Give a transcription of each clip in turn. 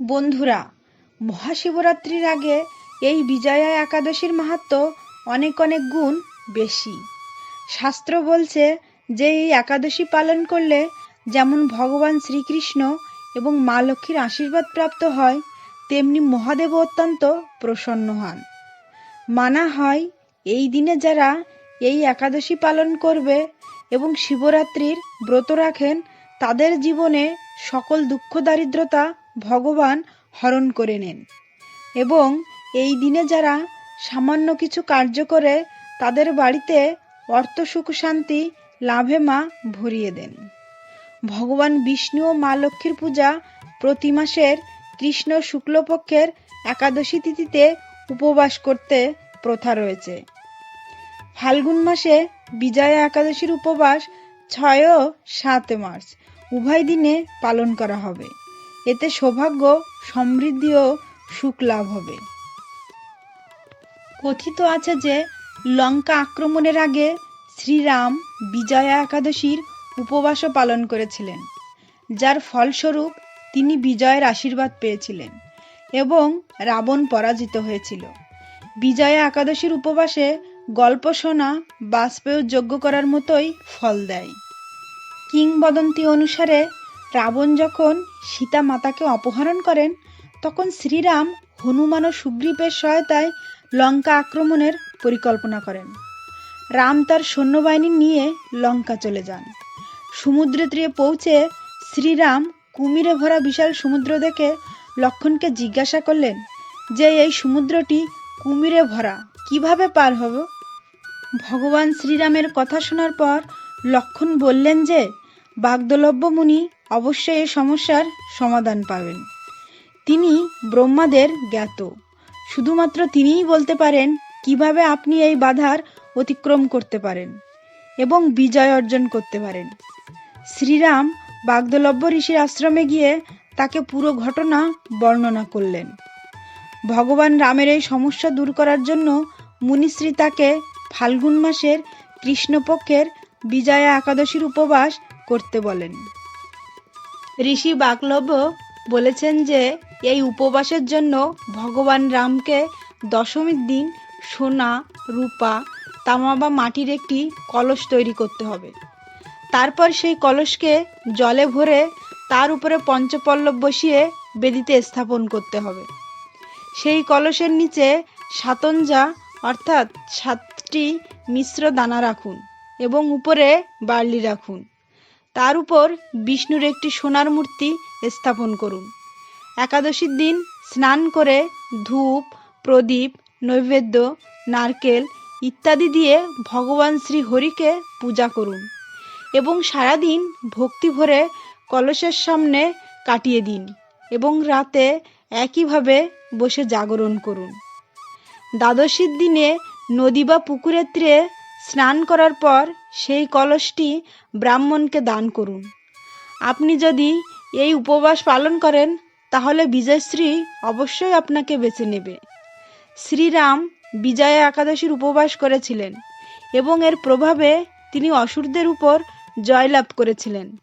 বন্ধুরা, মহাশিবরাত্রির আগে এই বিজয়া একাদশীর মাহাত্ম অনেক অনেক গুণ বেশি। শাস্ত্র বলছে যে এই একাদশী পালন করলে যেমন ভগবান শ্রীকৃষ্ণ এবং মা লক্ষ্মীর আশীর্বাদ প্রাপ্ত হয়, তেমনি মহাদেব অত্যন্ত প্রসন্ন হন। মানা হয় এই দিনে যারা এই একাদশী পালন করবে এবং শিবরাত্রির ব্রত রাখেন, তাদের জীবনে সকল দুঃখ দারিদ্রতা ভগবান হরণ করে নেন। এবং এই দিনে যারা সামান্য কিছু কার্য করে, তাদের বাড়িতে অর্থ সুখ শান্তি লাভে মা ভরিয়ে দেন। ভগবান বিষ্ণু ও মা লক্ষ্মীর পূজা প্রতি মাসের কৃষ্ণ শুক্লপক্ষের একাদশী তিথিতে উপবাস করতে প্রথা রয়েছে। ফাল্গুন মাসে বিজয়া একাদশীর উপবাস ছয় ও সাত মার্চ, উভয় দিনে পালন করা হবে। এতে সৌভাগ্য, সমৃদ্ধি ও সুখ লাভ হবে। কথিত আছে যে, লঙ্কা আক্রমণের আগে শ্রীরাম বিজয়া একাদশীর উপবাসও পালন করেছিলেন, যার ফলস্বরূপ তিনি বিজয়ের আশীর্বাদ পেয়েছিলেন এবং রাবণ পরাজিত হয়েছিল। বিজয়া একাদশীর উপবাসে গল্প শোনা বাষ্পেয় যোগ্য করার মতোই ফল দেয়। কিংবদন্তি অনুসারে রাবণ যখন সীতা মাতাকে অপহরণ করেন, তখন শ্রীরাম হনুমান ও সুগ্রীবের সহায়তায় লঙ্কা আক্রমণের পরিকল্পনা করেন। রাম তার সৈন্যবাহিনী নিয়ে লঙ্কা চলে যান। সমুদ্র তীরে পৌঁছে শ্রীরাম কুমিরে ভরা বিশাল সমুদ্র দেখে লক্ষণকে জিজ্ঞাসা করলেন, যে এই সমুদ্রটি কুমিরে ভরা, কীভাবে পার হব? ভগবান শ্রীরামের কথা শোনার পর লক্ষণ বললেন যে, বাগদলব্য মুনি অবশ্যই এই সমস্যার সমাধান পাবেন। তিনি ব্রহ্মাদের জ্ঞাত। শুধুমাত্র তিনিই বলতে পারেন কীভাবে আপনি এই বাধার অতিক্রম করতে পারেন এবং বিজয় অর্জন করতে পারেন। শ্রীরাম বাগদলব্য ঋষির আশ্রমে গিয়ে তাকে পুরো ঘটনা বর্ণনা করলেন। ভগবান রামের এই সমস্যা দূর করার জন্য মুনিশ্রী তাকে ফাল্গুন মাসের কৃষ্ণপক্ষের বিজয়া একাদশীর উপবাস করতে বলেন। ঋষি বাকলব্য বলেছেন যে, এই উপবাসের জন্য ভগবান রামকে দশমীর দিন সোনা, রূপা, তামা বা মাটির একটি কলস তৈরি করতে হবে। তারপর সেই কলসকে জলে ভরে তার উপরে পঞ্চপল্লব বসিয়ে বেদিতে স্থাপন করতে হবে। সেই কলসের নিচে সাতঞ্জা অর্থাৎ সাতটি মিশ্র দানা রাখুন এবং উপরে বার্লি রাখুন। তার উপর বিষ্ণুর একটি সোনার মূর্তি স্থাপন করুন। একাদশীর দিন স্নান করে ধূপ, প্রদীপ, নৈবেদ্য, নারকেল ইত্যাদি দিয়ে ভগবান শ্রী হরিকে পূজা করুন এবং সারাদিন ভক্তি ভরে কলসের সামনে কাটিয়ে দিন এবং রাতে একইভাবে বসে জাগরণ করুন। দ্বাদশীর দিনে নদী বা পুকুরের তীরে স্নান করার পর সেই কলসটি ব্রাহ্মণকে দান করুন। আপনি যদি এই উপবাস পালন করেন, তাহলে বিজয়শ্রী অবশ্যই আপনাকে বেছে নেবে। শ্রীরাম বিজয়া একাদশীর উপবাস করেছিলেন এবং এর প্রভাবে তিনি অসুরদের উপর জয়লাভ করেছিলেন।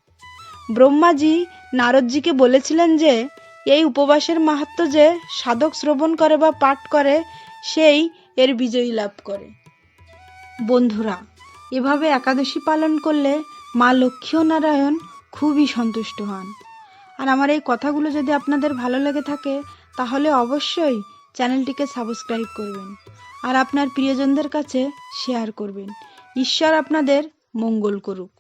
ব্রহ্মাজি নারদজিকে বলেছিলেন যে, এই উপবাসের মাহাত্ম যে সাধক শ্রবণ করে বা পাঠ করে, সেই এর বিজয়ী লাভ করে। বন্ধুরা, এভাবে একাদশী পালন করলে মা লক্ষ্মী নারায়ণ খুবই সন্তুষ্ট হন। আর আমার এই কথাগুলো যদি আপনাদের ভালো লেগে থাকে, তাহলে অবশ্যই চ্যানেলটিকে সাবস্ক্রাইব করবেন আর আপনার প্রিয়জনদের কাছে শেয়ার করবেন। ঈশ্বর আপনাদের মঙ্গল করুক।